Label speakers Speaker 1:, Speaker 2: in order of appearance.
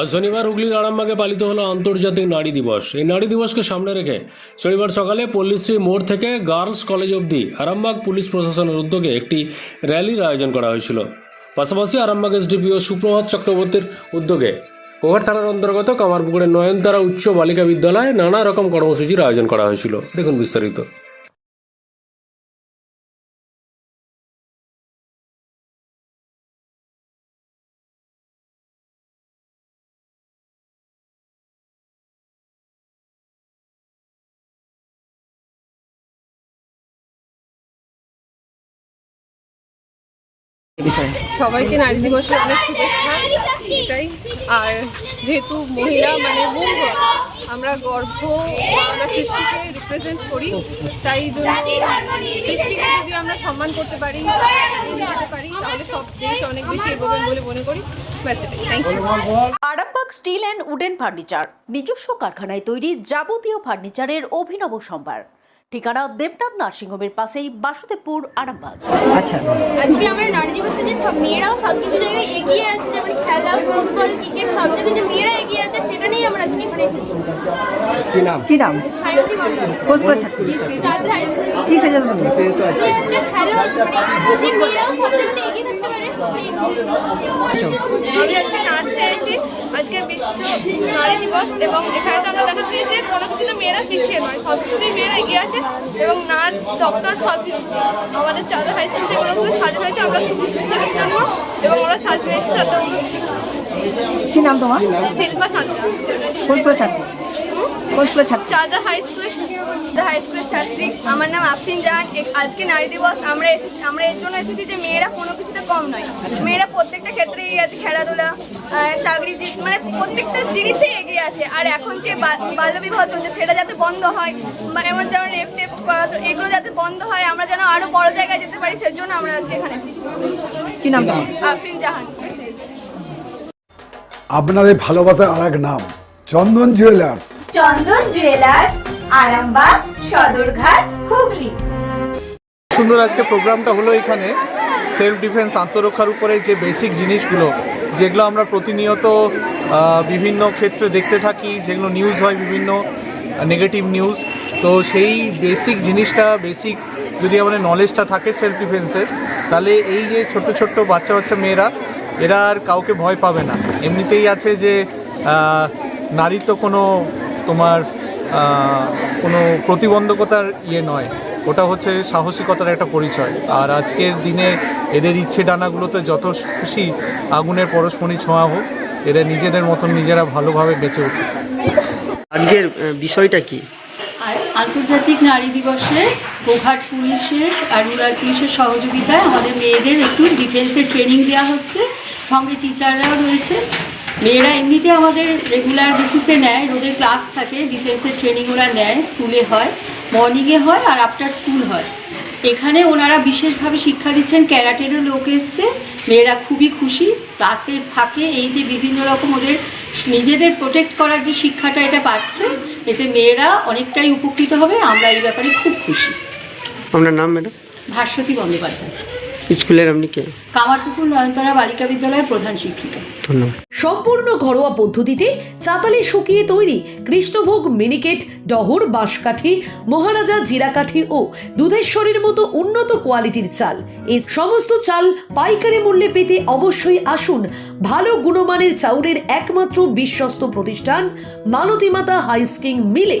Speaker 1: আজ শনিবার হুগলির আরামবাগে পালিত হলো আন্তর্জাতিক নারী দিবস। এই নারী দিবসকে সামনে রেখে শনিবার সকালে পল্লীশ্রী মোড় থেকে গার্লস কলেজ অবধি আরামবাগ পুলিশ প্রশাসনের উদ্যোগে একটি র্যালির আয়োজন করা হয়েছিল। পাশাপাশি আরামবাগ এসডিপিও সুপ্রভাত চক্রবর্তীর উদ্যোগে কোহাট থানার অন্তর্গত কামারপুকুরের নয়নতারা উচ্চ বালিকা বিদ্যালয়ে নানা রকম কর্মসূচির আয়োজন করা হয়েছিল। দেখুন বিস্তারিত।
Speaker 2: সবাইকে নারী দিবসের অনেক শুভেচ্ছা এটাই। আর যেহেতু মহিলা মানে বুম আমরা গর্ভ আমরা সৃষ্টিকে রিপ্রেজেন্ট করি তাই জন্য সৃষ্টিকে যদি আমরা সম্মান করতে পারি যেতে পারি তাহলে সব দেশ অনেক বেশি এগোবেন বলে মনে করি। Thank you
Speaker 3: Arambagh steel and wooden furniture নিজস্ব কারখানায় তৈরি যাবতীয় ফার্নিচারের অভিনব সম্ভার। ঠিকানা দেবনাথ নার্সিংহোমের পাশেই বাসুদেবপুর আরামবাগ। আচ্ছা।
Speaker 4: আজকে আমরা নারী দিবসে যে সব মেয়েরাও সব কিছু জায়গায় এগিয়ে আছে যেমন খেলা ফুটবল ক্রিকেট সব জায়গায় যে মেয়েরা এগিয়ে আছে সেটা নিয়ে আমরা আজকে এখানে এসেছি।
Speaker 5: কি নাম? কি নাম?
Speaker 4: সায়ন্তী মণ্ডল।
Speaker 5: কোর্স করে ছাত্রী?
Speaker 4: ছাত্র হাই স্কুল।
Speaker 5: কি সেজেছো তুমি
Speaker 4: একটা খেলোয়াড় মানে যে মেয়েরাও সব জায়গাতে এগিয়ে সেই
Speaker 2: আমি আজকে নার্সে আছি। আজকে বিশ্ব নারী দিবস এবং এখানে আমরা দেখা পেয়েছি কোনো কিছুতে মেয়েরা পিছিয়ে নয় সব কিছুতেই মেয়েরা এগিয়ে আছে এবং নার্স ডক্টর সব কিছু। আমাদের চাঁদা হাই স্কুল থেকে ওগুলো সাজানো হয়েছে আমরা জন্য এবং আমরা সাজিয়েছি সাথে
Speaker 5: কি নাম তোমার?
Speaker 2: শিল্পা সান্তা।
Speaker 5: ছাত্রী কোর্স করে ছাত্রী।
Speaker 2: চাঁদা হাই স্কুলে
Speaker 4: হাই স্কুলের ছাত্রী। আমার নাম আফরিন জাহান। আজকে নারী দিবস। আমরা এসেছি আমরা এর জন্য এসেছি যে মেয়েরা কোনো কিছুতে কম নয়। মেয়েরা প্রত্যেকটা ক্ষেত্রে এগিয়ে আছে খেলাধুলা চাকরি মানে প্রত্যেকটা জিনিসেই এগিয়ে আছে। আর এখন যে বা- বাল্যবিবাহ চলছে সেটা যাতে বন্ধ হয় বা এমন যেমন রেপ টেপ করা এগুলো যাতে বন্ধ হয় আমরা যেন আরও বড় জায়গায় যেতে পারি সের জন্য আমরা আজকে এখানে এসেছি।
Speaker 5: কি নাম
Speaker 4: আফরিন জাহান।
Speaker 6: আপনাদের ভালোবাসার আর এক নাম চন্দন জুয়েলার্স।
Speaker 7: চন্দন জুয়েলার্স আরামবাগ, সদরঘাট, হুগলি।
Speaker 8: সুন্দর, আজকে প্রোগ্রামটা হলো এখানে। সেলফ ডিফেন্স আত্মরক্ষার উপরে যে বেসিক জিনিসগুলো, যেগুলো আমরা প্রতিনিয়ত বিভিন্ন ক্ষেত্রে দেখতে থাকি, যেগুলো নিউজ হয় বিভিন্ন নেগেটিভ নিউজ তো সেই বেসিক জিনিসটা বেসিক যদি আমাদের নলেজটা থাকে সেলফ ডিফেন্সের তাহলে এই যে ছোট ছোট্ট বাচ্চা বাচ্চা মেয়েরা, এরা আর কাউকে ভয় পাবে না। এমনিতেই আছে যে নারী তো কোনো তোমার কোনো প্রতিবন্ধকতার ইয়ে নয়। ওটা হচ্ছে সাহসিকতার একটা পরিচয়। আর আজকের দিনে এদের ইচ্ছে ডানাগুলোতে যত খুশি আগুনের পরশমণি ছোঁয়া হোক এরা নিজেদের মতন নিজেরা ভালোভাবে বেঁচে উঠুক।
Speaker 5: আজকের বিষয়টা কি?
Speaker 9: আর আন্তর্জাতিক নারী দিবসে গোঘাট পুলিশের আর রুরাল পুলিশের সহযোগিতায় আমাদের মেয়েদের একটু ডিফেন্সের ট্রেনিং দেওয়া হচ্ছে। সঙ্গে টিচাররাও রয়েছে। মেয়েরা এমনিতে আমাদের রেগুলার বেসিসে নেয় রোদের ক্লাস থাকে ডিফেন্সের ট্রেনিং ওরা নেয় স্কুলে হয় মর্নিংয়ে হয় আর আফটার স্কুল হয়। এখানে ওনারা বিশেষভাবে শিক্ষা দিচ্ছেন ক্যারাটেরও লোক এসছে মেয়েরা খুবই খুশি ক্লাসের ফাঁকে এই যে বিভিন্ন রকম ওদের নিজেদের প্রোটেক্ট করার যে শিক্ষাটা এটা পাচ্ছে এতে মেয়েরা অনেকটাই উপকৃত হবে আমরা এই ব্যাপারে খুব খুশি।
Speaker 5: আপনার নাম ম্যাডাম?
Speaker 9: ভাস্বতী বন্দ্যোপাধ্যায়।
Speaker 5: স্কুলের আপনি কে?
Speaker 9: কামারপুকুর নয়নতলা বালিকা বিদ্যালয়ের প্রধান শিক্ষিকা।
Speaker 5: ধন্যবাদ।
Speaker 3: সম্পূর্ণ ঘরোয়া পদ্ধতিতে চাতালে শুকিয়ে তৈরি কৃষ্ণভোগ মিনিকেট ডহর বাঁশকাঠি মহারাজা জিরাকাঠি ও দুধেশ্বরীর মতো উন্নত কোয়ালিটির চাল। এই সমস্ত চাল পাইকারি মূল্যে পেতে অবশ্যই আসুন ভালো গুণমানের চাউলের একমাত্র বিশ্বস্ত প্রতিষ্ঠান মালতীমাতা হাইস্কিং মিলে।